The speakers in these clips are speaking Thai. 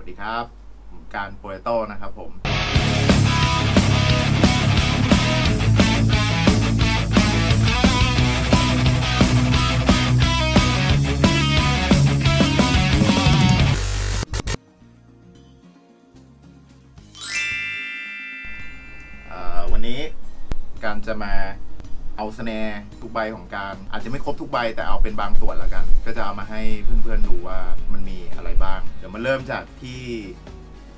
วัสดีครับ ผมการโปรโตนะครับผม เอ่อ วันนี้การจะมาเอาสแนร์ทุกใบของการ อาจจะไม่ครบทุกใบแต่เอาเป็นบางส่วนแล้วกัน ก็จะเอามาให้เพื่อนๆดูว่ามันมีอะไรบ้าง ยวมาเริ่มจากที่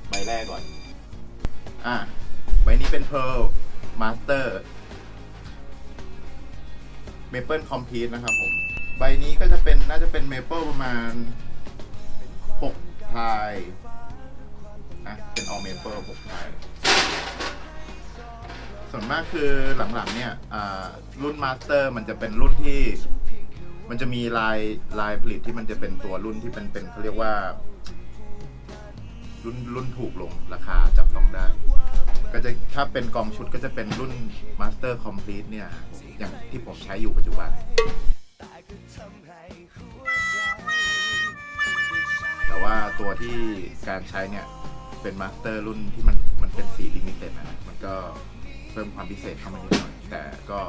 ใบแรกก่อน อะ ใบนี้เป็น Pearl Master Maple Complete นะครับผม ใบนี้ก็จะเป็นน่าจะเป็น Maple ประมาณ6พายอะเป็น All Maple 6พาย ส่วนมากคือหลังๆเนี่ยอ่ารุ่นมาสเตอร์มันจะเป็นรุ่นที่มันจะมีลายลายผลิตที่มันจะเป็นตัวรุ่นที่เป็นเป็นเขาเรียกว่า รุ่นรุ่นถูกลงราคาจับต้องได้ ก็จะถ้าเป็นกองชุดก็จะเป็นรุ่น Master Complete เนี่ย อย่างที่ผมใช้อยู่ปัจจุบัน แต่ว่าตัวที่การใช้เนี่ย เป็นมาสเตอร์รุ่นที่มันมันเป็นสีลิมิเต็ดนะ มันก็เพิ่มความพิเศษเข้ามานิดหน่อย แต่ก็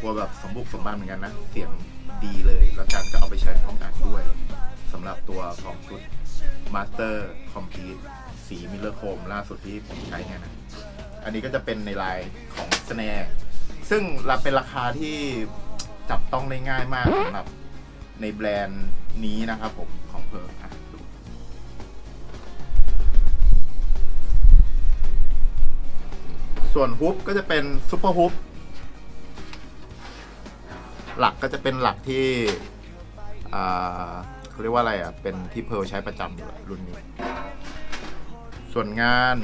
กลัวแบบสมบุกสมบันเหมือนกันนะ เสียงดีเลย แล้วการก็เอาไปใช้ในห้องอัดด้วยสำหรับตัวของชุด Master Complete สีมิลเลอร์โคมล่าสุดที่ผมใช้เนี่ยนะ อันนี้ก็จะเป็นในลายของ Snare ซึ่งราเป็นราคาที่จับต้องได้ง่ายมากสำหรับในแบรนด์นี้นะครับผมของเพอร์อะดูส่วนฮุบก็จะเป็นซูเปอร์ฮุบหลักก็จะเป็นหลักที่ เขาเรียกว่าอะไรอะ เป็นที่เพลใช้ประจำอยู่รุ่นนี้ ส่วนงาน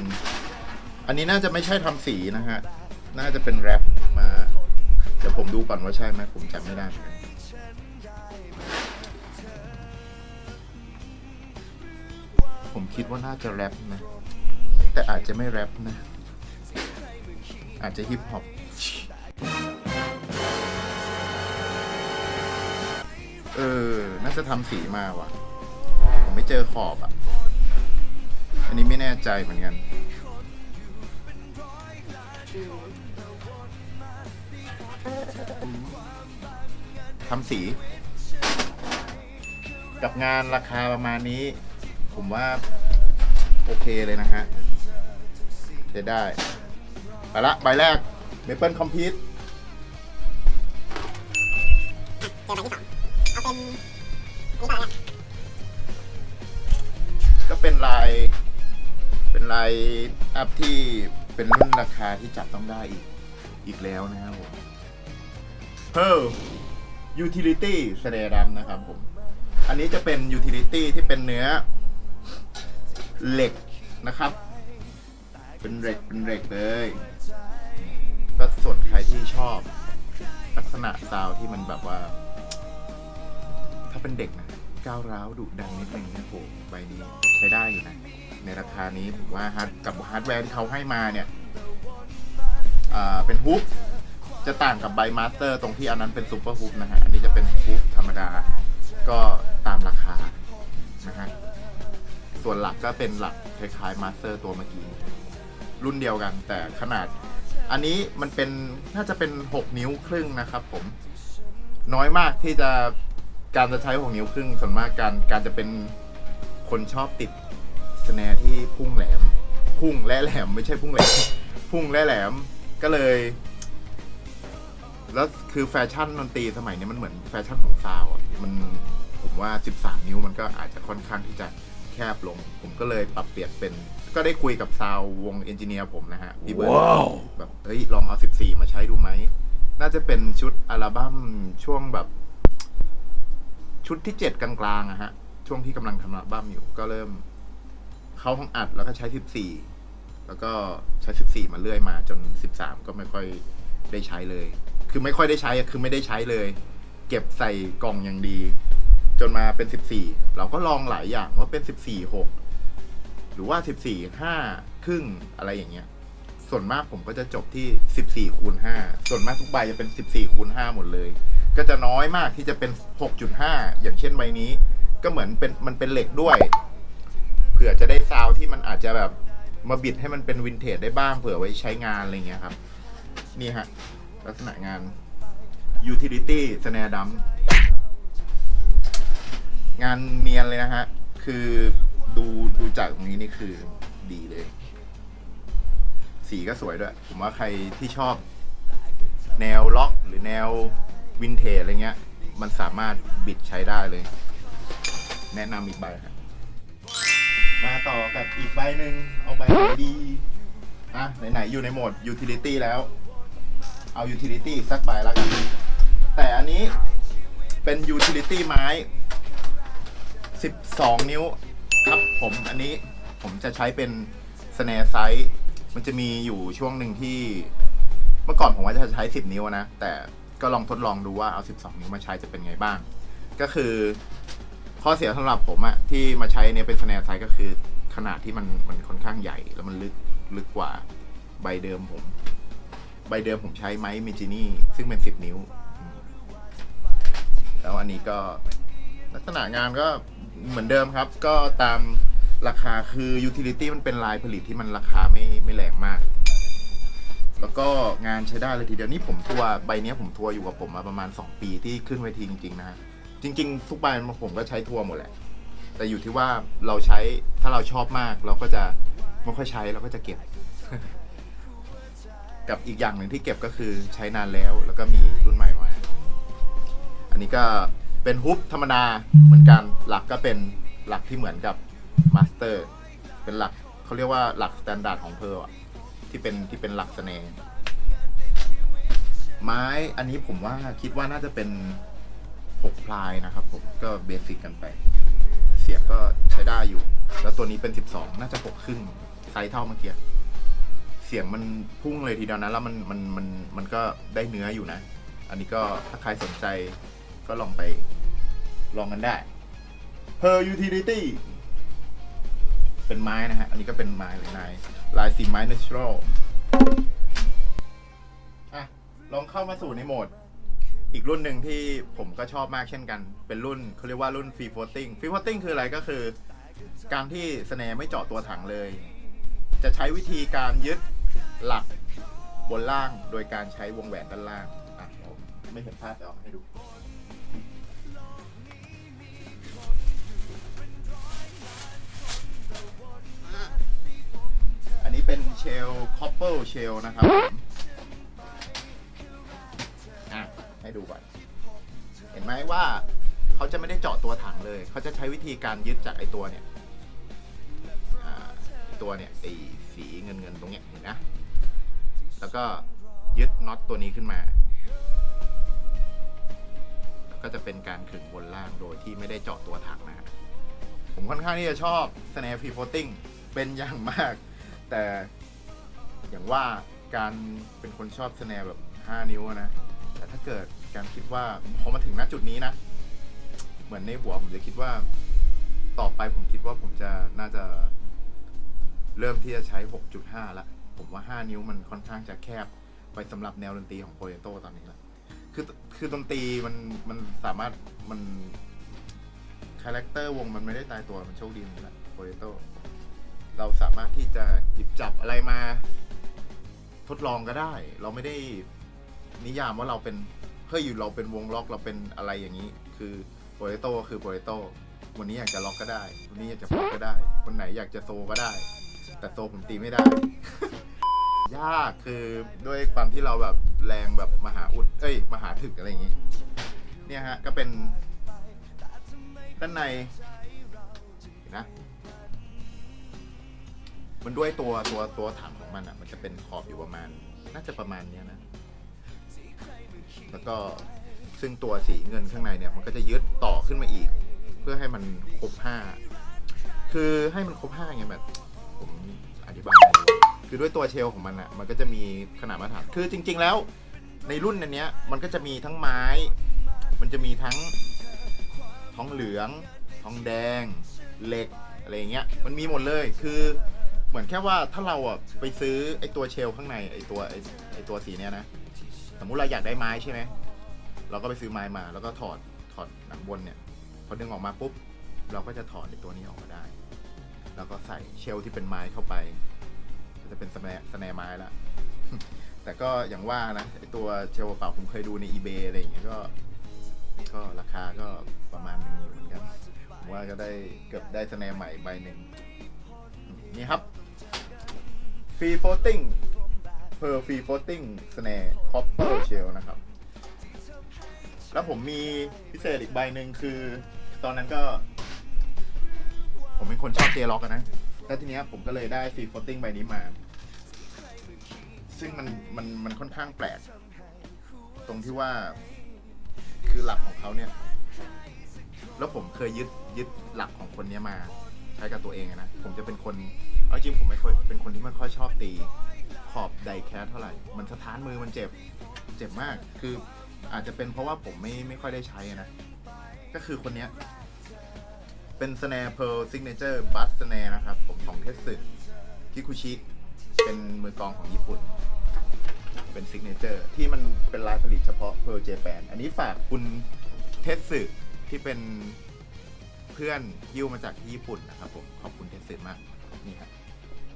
อันนี้น่าจะไม่ใช่ทำสีนะฮะ น่าจะเป็นแรปมา เดี๋ยวผมดูก่อนว่าใช่ไหมผมจำไม่ได้ ผมคิดว่าน่าจะแรปนะ แต่อาจจะไม่แรปนะ อาจจะฮิปฮอป เออ น่าจะทำสีมาว่ะ ผมไม่เจอขอบอะ อันนี้ไม่แน่ใจเหมือนกัน ทำสี กับงานราคาประมาณนี้ ผมว่า โอเคเลยนะฮะจะได้ ไปละ ใบแรก Maple Complete เจอใบที่สองเอา เป็นลาย เป็นลายอัพที่เป็นรุ่นราคาที่จับต้องได้อีก อีกแล้วนะครับผม Pearl Utility แสดงดำนะครับผม อันนี้จะเป็น Utility ที่เป็นเนื้อ เหล็กนะครับ เป็นเหล็กเป็นเหล็กเลย ก็ส่วนใครที่ชอบ ลักษณะซาวด์ที่มันแบบว่า ถ้าเป็นเด็กนะ ก้าวร้าวดุดันนิดนึงนะผมใบนี้ใช้ได้อยู่นะ ในราคานี้ผมว่าฮาร์ดกับฮาร์ดแวร์ที่เขาให้มาเนี่ยเป็นฮุกจะต่างกับใบมาสเตอร์ตรงที่อันนั้นเป็นซูเปอร์ฮุกนะฮะ อันนี้จะเป็นฮุกธรรมดา ก็ตามราคานะฮะ ส่วนหลักก็เป็นหลักคล้ายๆมาสเตอร์ตัวเมื่อกี้ รุ่นเดียวกัน แต่ขนาด อันนี้มันเป็นน่าจะเป็น 6 นิ้วครึ่งนะครับผม น้อยมากที่จะ การจะใช้6นิ้วครึ่งส่วนมากการการจะเป็นคนชอบติดสแนร์ที่พุ่งแหลม พุ่งและแหลมไม่ใช่พุ่งแหลม พุ่งและแหลมก็เลย แล้วคือแฟชั่นดนตรีสมัยนี้มันเหมือนแฟชั่นของซาวด์อะมันผมว่า 13 นิ้วมันก็อาจจะค่อนข้างที่จะแคบลง ผมก็เลยปรับเปลี่ยนเป็น ก็ได้คุยกับซาวด์วงเอนจิเนียร์ผมนะฮะพี่เบิร์ดแบบเฮ้ยลองเอา 14 มาใช้ดูไหมน่าจะเป็นชุดอัลบั้มช่วงแบบ ชุดที่7กลางๆอะฮะ ช่วงที่กำลังทำอัลบั้มอยู่ ก็เริ่ม เข้าห้องอัดแล้วก็ใช้14แล้วก็ใช้14มาเรื่อยมา จน13ก็ไม่ค่อยได้ใช้เลย คือไม่ค่อยได้ใช้คือไม่ได้ใช้เลย เก็บใส่กล่องอย่างดี จนมาเป็น14เราก็ลองหลายอย่างว่าเป็น14 6หกหรือว่า14 5ครึ่งอะไรอย่างเงี้ย ส่วนมากผมก็จะจบที่14คูณ5ส่วนมากทุกใบจะเป็น14คูณ5หมดเลย ก็จะน้อยมากที่จะเป็น 6.5 อย่างเช่นใบนี้ ก็เหมือนเป็นมันเป็นเหล็กด้วย เผื่อจะได้ซาวที่มันอาจจะแบบมาบิดให้มันเป็นวินเทจได้บ้างเผื่อไว้ใช้งานอะไรเงี้ยครับ นี่ฮะ ลักษณะงาน utility snare drum งานเนียนเลยนะฮะ คือดูดูจากตรงนี้นี่คือดีเลย สีก็สวยด้วย ผมว่าใครที่ชอบแนวล็อกหรือแนว วินเทจอะไรเงี้ย มันสามารถบิดใช้ได้เลย แนะนำอีกใบครับมาต่อกับอีกใบหนึ่งเอาใบไหนดีอะไหนๆอยู่ในโหมด utility แล้ว เอา utility สักใบแล้วกันแต่อันนี้เป็น utility ไม้ 12 นิ้วครับผมอันนี้ผมจะใช้เป็น snare size มันจะมีอยู่ช่วงหนึ่งที่ เมื่อก่อนผมว่าจะใช้ 10 นิ้วนะ แต่ ก็ลองทดลองดูว่าเอา 12 นิ้วมาใช้จะเป็นไงบ้าง ก็คือ ข้อเสียสำหรับผมอะที่มาใช้เนี่ยเป็น snare size ก็คือขนาดที่มันมันค่อนข้างใหญ่ แล้วมันลึกลึกกว่าใบเดิมผม ใบเดิมผมใช้ไม้มิจินี่ซึ่งเป็น 10 นิ้ว แล้วอันนี้ก็ลักษณะงานก็เหมือนเดิมครับ ก็ตามราคาคือ utility มันเป็นลายผลิตที่มันราคาไม่ไม่แรงมาก แล้วก็งานใช้ได้เลยทีเดียวนี่ผมทัวร์ใบนี้ผมทัวร์อยู่กับผมมาประมาณ 2 ปีที่ขึ้นเวทีจริงๆนะฮะจริง ๆ ทุกใบผมก็ใช้ทัวร์หมดแหละ แต่อยู่ที่ว่าเราใช้ถ้าเราชอบมากเราก็จะไม่ค่อยใช้เราก็จะเก็บ กับอีกอย่างหนึ่งที่เก็บก็คือใช้นานแล้ว แล้วก็มีรุ่นใหม่มาอันนี้ก็เป็นฮุบธรรมดาเหมือนกันหลักก็เป็นหลักที่เหมือนกับมาสเตอร์เป็นหลักเขาเรียกว่าหลักสแตนดาร์ดของเพร์อะ ที่เป็นที่เป็นหลักสเนห์ไม้อันนี้ผมว่าคิดว่าน่าจะเป็นหกพลายนะครับผมก็เบสิกกันไป เสียบก็ใช้ได้อยู่ แล้วตัวนี้เป็นสิบสองน่าจะหกครึ่งไซส์เท่าเมื่อกี้เสียงมันพุ่งเลยทีเดียวนะ แล้วมันมันมันมันก็ได้เนื้ออยู่นะ อันนี้ก็ถ้าใครสนใจก็ลองไปลองกันได้ Per Utility เป็นไม้นะฮะ อันนี้ก็เป็นไม้เลยนาย ลายสีไม้ natural อะ ลองเข้ามาสู่ในโหมด อีกรุ่นหนึ่งที่ผมก็ชอบมากเช่นกัน เป็นรุ่นเขาเรียกว่ารุ่น free floating free floating คืออะไรก็คือ การที่สแนร์ไม่เจาะตัวถังเลย จะใช้วิธีการยึดหลักบนล่าง โดยการใช้วงแหวนด้านล่าง อะ ไม่เห็นภาพแต่เอาให้ดู เชลคอปเปิลเชลนะครับอะให้ดูก่อนเห็นไหมว่าเขาจะไม่ได้เจาะตัวถังเลย เขาจะใช้วิธีการยึดจากไอตัวเนี่ยอ่าไอ้ตัวเนี่ยไอสีเงินเงินๆตรงเนี้ยเห็นนะ แล้วก็ยึดน็อตตัวนี้ขึ้นมา แล้วก็จะเป็นการขึงบนล่างโดยที่ไม่ได้เจาะตัวถังนะฮะผมค่อนข้างที่จะชอบ snare free floating เป็นอย่างมาก แต่ อย่างว่าการเป็นคนชอบ snare แบบ 5 นิ้วอะนะ แต่ถ้าเกิดการคิดว่าพอมาถึงณจุดนี้นะ เหมือนในหัวผมจะคิดว่า ต่อไปผมคิดว่าผมจะน่าจะ เริ่มที่จะใช้ 6.5 ละ ผมว่า 5 นิ้วมันค่อนข้างจะแคบ ไปสำหรับแนวดนตรีของโปเตโตตอนนี้ละคือคือดนตรีมันมันสามารถมันคาแรคเตอร์วงมันไม่ได้ตายตัวมันโชคดีเหมือนกันละโปเตโตเราสามารถที่จะหยิบจับอะไรมา ทดลองก็ได้ เราไม่ได้นิยามว่าเราเป็นเฮ้ยอยู่เราเป็นวงล็อกเราเป็นอะไรอย่างนี้ คือโปรเตโตคือโปรเตโตวันนี้อยากจะล็อกก็ได้ วันนี้อยากจะพ็อปก็ได้ วันไหนอยากจะโซก็ได้ แต่โซผมตีไม่ได้ ยากคือด้วยความที่เราแบบแรงแบบมหาอุด เอ้ย มหาถึกอะไรอย่างนี้ เนี่ยฮะ ก็เป็นด้านในนะ มันด้วยตัวตัวตัวถังของมันอะ มันจะเป็นขอบอยู่ประมาณ น่าจะประมาณเนี้ยนะ แล้วก็ซึ่งตัวสีเงินข้างในเนี่ย มันก็จะยึดต่อขึ้นมาอีก เพื่อให้มันครบห้าคือให้มันครบห้าไงแบบ ผมอธิบายคือด้วยตัวเชลของมันอะ มันก็จะมีขนาดมาตรฐานคือจริง ๆ แล้ว ในรุ่นอันเนี้ย มันก็จะมีทั้งไม้ มันจะมีทั้งทองเหลือง ทองแดง เหล็ก อะไรเงี้ย มันมีหมดเลย คือ เหมือนแค่ว่าถ้าเราอะไปซื้อไอตัวเชลข้างในไอตัวไอไอตัวสีเนี้ยนะ สมมุติเราอยากได้ไม้ใช่ไหมเราก็ไปซื้อไม้มา แล้วก็ถอดถอดหนังบนเนี่ยพอดึงออกมาปุ๊บ เราก็จะถอดไอตัวนี้ออกมาได้ แล้วก็ใส่เชลที่เป็นไม้เข้าไป ก็จะเป็นสแนสแนไม้ละแต่ก็อย่างว่านะไอตัวเชลเปล่าผมเคยดูใน eBay อะไรอย่างเงี้ยก็ ก็ราคาก็ประมาณหนึ่งหมื่นเหมือนกันผมว่าก็ได้เกือบได้สแนใหม่ใบหนึ่งนี่ครับ ฟรีโฟลติ้งเพอร์ฟรีโฟลติ้งสแนคอปเปอร์เชลนะครับ แล้วผมมีพิเศษอีกใบหนึ่งคือ ตอนนั้นก็ ผมเป็นคนชอบเจล็อกนะ แล้วทีเนี้ยผมก็เลยได้ฟรีโฟลติ้งใบนี้มา ซึ่งมันมันมันค่อนข้างแปลก ตรงที่ว่าคือหลักของเขาเนี่ย แล้วผมเคยยึดยึดหลักของคนนี้มา ใช้กับตัวเองนะ ผมจะเป็นคน เอาจริงผมไม่ค่อยเป็นคนที่ไม่ค่อยชอบตีขอบไดแคสเท่าไหร่ มันสะท้านมือมันเจ็บ เจ็บมาก คืออาจจะเป็นเพราะว่าผมไม่ไม่ค่อยได้ใช้นะ ก็คือคนเนี้ย เป็นสแนร์เพ r ร์ซิกเนเจอร์บัสสแนร์นะครับ ผมของเทสึคิคุชิ เป็นมือกองของญี่ปุ่น เป็นซิกเนเจอร์ที่มันเป็นลายผลิตเฉพาะเพ r ร์เจแปนอันนี้ฝากคุณเทสสึที่เป็นเพื่อนยิ้วมาจากที่ญี่ปุ่นนะครับผม ขอบคุณเทสสึมาก นี่ครับ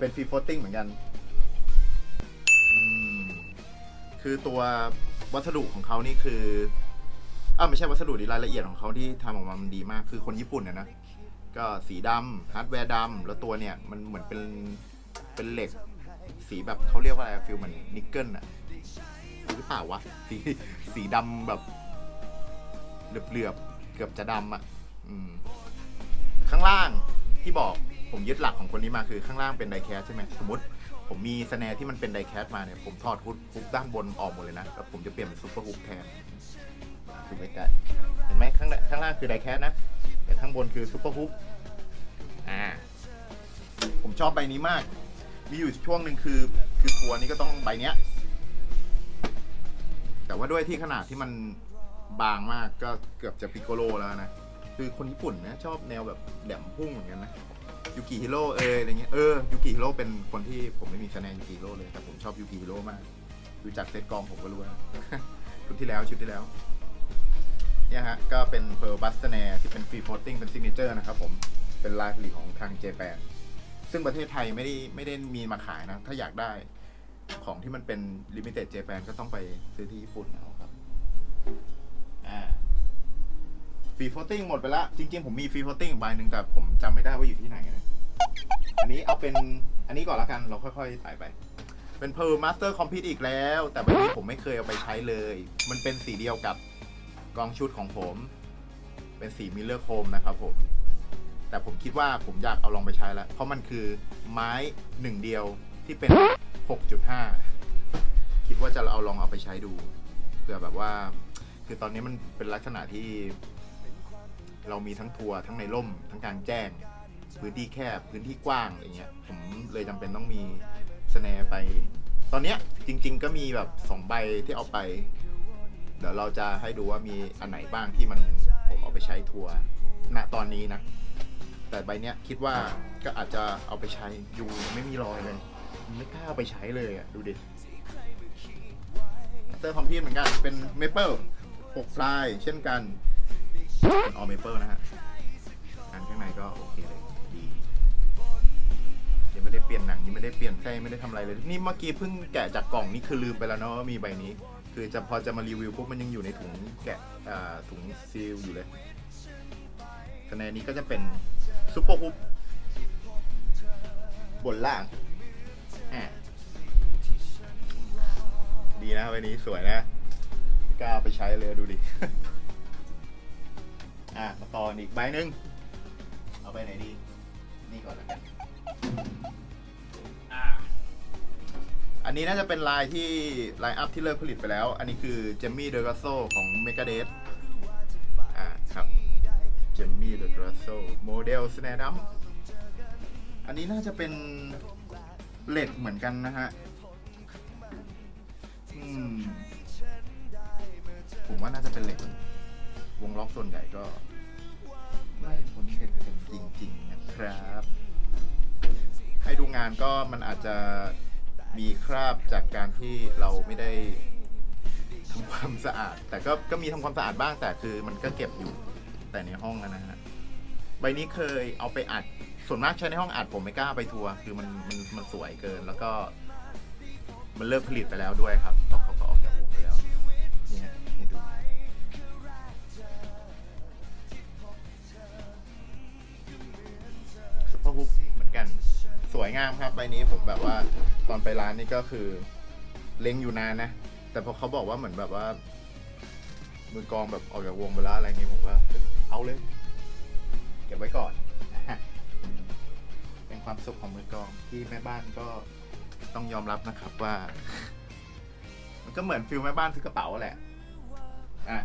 เป็นฟรีโฟลติ้งเหมือนกัน คือตัววัสดุของเขานี่คืออ้าวไม่ใช่วัสดุดีรายละเอียดของเขาที่ทำออกมามันดีมาก คือคนญี่ปุ่นเนี่ยนะ ก็สีดำฮาร์ดแวร์ดำแล้วตัวเนี่ยมันเหมือนเป็นเป็นเหล็ก สีแบบเขาเรียกว่าอะไรฟิลเหมือนนิกเกิลอะหรือเปล่าวะ สีสีดำแบบเหลือบๆเกือบจะดำอะอืมข้างล่าง ที่บอกผมยึดหลักของคนนี้มาคือข้างล่างเป็นไดแคสใช่ไหมสมมติ ผมมีสแนร์ที่มันเป็นไดแคสมาเนี่ยผมถอดฮุบฮุบด้านบนออกหมดเลยนะแล้วผมจะเปลี่ยนเป็นซุปเปอร์ฮุบแทนดูใกล้ๆเห็นไหมข้างล่างข้างล่างคือไดแคสนะแต่ข้างบนคือซุปเปอร์ฮุบอ่าผมชอบใบนี้มาก มีอยู่ช่วงหนึ่งคือคือทัวร์นี้ก็ต้องใบเนี้ย แต่ว่าด้วยที่ขนาดที่มันบางมากก็เกือบจะปิโกโลแล้วนะ คือคนญี่ปุ่นนะชอบแนวแบบแหลมพุ่งเหมือนกันนะยูกิฮิโร่เอออะไรเงี้ยเออยูกิฮิโร่เป็นคนที่ผมไม่มีคะแนนยูกิฮิโร่เลยแต่ผมชอบยูกิฮิโร่มากดูจากเซตกองผมก็รู้แล้วชุดที่แล้วชุดที่แล้วเนี่ยฮะก็เป็นเพ r ร์บัสเนที่เป็นฟรีโฟลติ้งเป็นซิกเนเจอร์นะครับผมเป็นลายผลิตของทางเจแปนซึ่งประเทศไทยไม่ได้ไม่ได้มีมาขายนะ ถ้าอยากได้ของที่มันเป็นลิมิเต็ดเจแปนก็ต้องไปซื้อที่ญี่ปุ่นเอาครับอ่า รีโฟลติ้งหมดไปละจริงๆ ผมมีฟรีโฟลติ้งใบหนึ่งแต่ผมจำไม่ได้ว่าอยู่ที่ไหนนะ อันนี้เอาเป็นอันนี้ก่อนละกันเราค่อยๆถ่ายไป เป็น Pearl Master Compete อีกแล้ว แต่ใบนี้ผมไม่เคยเอาไปใช้เลย มันเป็นสีเดียวกับกองชุดของผม เป็นสีมิลเลอร์โคมนะครับผม แต่ผมคิดว่าผมอยากเอาลองไปใช้แล้ว เพราะมันคือไม้หนึ่งเดียวที่เป็น 6.5 คิดว่าจะเอาลองเอาไปใช้ดูเพื่อแบบว่า คือตอนนี้มันเป็นลักษณะที่ เรามีทั้งทัวร์ทั้งในร่ม ทั้งกลางแจ้ง พื้นที่แคบพื้นที่กว้างอะไรเงี้ยผมเลยจำเป็นต้องมีสแนร์ไป ตอนเนี้ยจริง ๆ ก็มีแบบสองใบที่เอาไป เดี๋ยวเราจะให้ดูว่ามีอันไหนบ้างที่มันผมเอาไปใช้ทัวร์ณตอนนี้นะ แต่ใบเนี้ยคิดว่าก็อาจจะเอาไปใช้อยู่ไม่มีรอยเลย ไม่กล้าเอาไปใช้เลยอะดูดิเตอร์คอมพิวเหมือนกันเป็นเมเปิลหกลายเช่นกัน ออเมเปิลนะฮะงานข้างในก็โอเคเลย ดียังไม่ได้เปลี่ยนหนังยังไม่ได้เปลี่ยนไส้ไม่ได้ทำอะไรเลย นี่เมื่อกี้เพิ่งแกะจากกล่องนี่คือลืมไปแล้วเนาะว่ามีใบนี้ คือจะพอจะมารีวิวปุ๊บมันยังอยู่ในถุงแกะอ่าถุงซีลอยู่เลยคะแนนนี้ก็จะเป็นซุปเปอร์ฮุบบนล่างอะดีนะใบนี้สวยนะกล้าเอาไปใช้เลยดูดิ อะมาต่ออีกใบหนึ่งเอาไปไหนดี นี่ก่อนแล้วกันอะอันนี้น่าจะเป็นลายที่ไลน์อัพที่เลิกผลิตไปแล้ว อันนี้คือเจมมี่เดอร์กาโซของเมกาเดสอ่าครับเจมมี่เดอร์กาโซโมเดลสแนดัมอันนี้น่าจะเป็นเหล็กเหมือนกันนะฮะอืมผมว่าน่าจะเป็นเหล็ก วงล็อกส่วนใหญ่ก็ ไม่พ้นเหล็กกันจริง ๆ นะครับให้ดูงานก็มันอาจจะมีคราบจากการที่เราไม่ได้ทำความสะอาด แต่ก็ก็มีทำความสะอาดบ้างแต่คือมันก็เก็บอยู่แต่ในห้องนะนะฮะใบนี้เคยเอาไปอัดส่วนมากใช้ในห้องอัดผมไม่กล้าไปทัวร์คือมันมันมันสวยเกิน แล้วก็ มันเลิกผลิตไปแล้วด้วยครับ วยงามครับใบนี้ผมแบบว่าตอนไปร้านนี่ก็คือเล็งอยู่นานนะ แต่พอเขาบอกว่าเหมือนแบบว่า มือกองแบบออกจากวงไปแล้วอะไรเงี้ยผมก็เอาเลย เก็บไว้ก่อน เป็นความสุขของมือกองที่แม่บ้านก็ต้องยอมรับนะครับว่า มันก็เหมือนฟิลแม่บ้านซื้อกระเป๋าแหละ อะ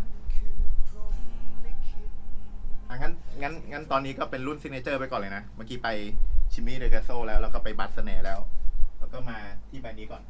อะงั้นงั้นงั้นตอนนี้ก็เป็นรุ่นซิกเนเจอร์ไปก่อนเลยนะ เมื่อกี้ไป ชิมมี่เดกาโซแล้ว แล้วก็ไปบัตสเนแล้ว แล้วก็มาที่ใบนี้ก่อน